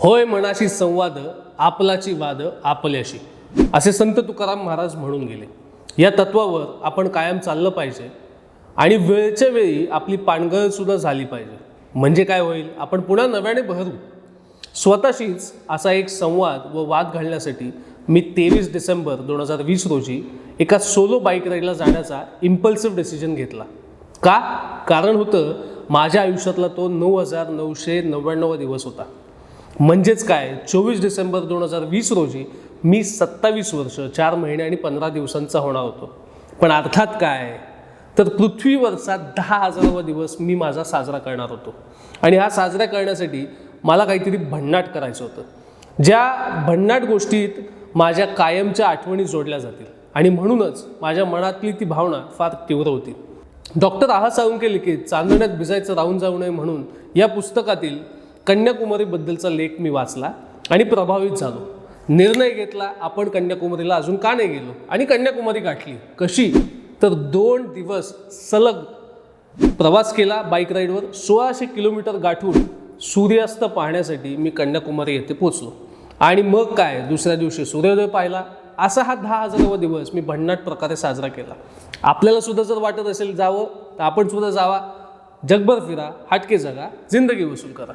होय मनाशी संवाद आपलाची वाद आपल्याशी. असे संत तुकाराम महाराज म्हणून गेले. या तत्वावर आपण कायम चाललं पाहिजे आणि वेळच्या वेळी आपली पाणगळसुद्धा झाली पाहिजे. म्हणजे काय होईल? आपण पुन्हा नव्याने बहरू. स्वतःशीच असा एक संवाद व वाद घालण्यासाठी मी तेवीस डिसेंबर दोन हजार वीस रोजी एका सोलो बाईक राईडला जाण्याचा इम्पल्सिव्ह डिसिजन घेतला. का? कारण होतं माझ्या आयुष्यातला तो नऊ हजार नऊशे नव्याण्णव दिवस होता. म्हणजेच काय? चोवीस डिसेंबर दोन हजार वीस रोजी मी सत्तावीस वर्ष चार महिने आणि पंधरा दिवसांचा होणार होतो. पण अर्थात काय? तर पृथ्वीवरचा दहा हजारावा दिवस मी माझा साजरा करणार होतो. आणि हा साजरा करण्यासाठी मला काहीतरी भन्नाट करायचं होतं. ज्या भन्नाट गोष्टीत माझ्या कायमच्या आठवणी जोडल्या जातील. आणि म्हणूनच माझ्या मनातली ती भावना फार तीव्र होती. डॉक्टर आहा साळुंके लिखित चांदण्यात भिजायचं राहून जाऊ नये म्हणून या पुस्तकातील कन्याकुमारीबद्दलचा लेख मी वाचला आणि प्रभावित झालो. निर्णय घेतला आपण कन्याकुमारीला अजून का नाही गेलो? आणि कन्याकुमारी गाठली. कशी? तर दोन दिवस सलग प्रवास केला बाईक राईडवर. सोळाशे किलोमीटर गाठून सूर्यास्त पाहण्यासाठी मी कन्याकुमारी येथे पोचलो आणि मग काय? दुसऱ्या दिवशी सूर्योदय पाहिला. असा हा दहा हजारावा दिवस मी भन्नाट प्रकारे साजरा केला. आपल्याला सुद्धा जर वाटत असेल जावं तर आपण सुद्धा जावा. जगभर फिरा हटके जगा जिंदगी वसूल करा.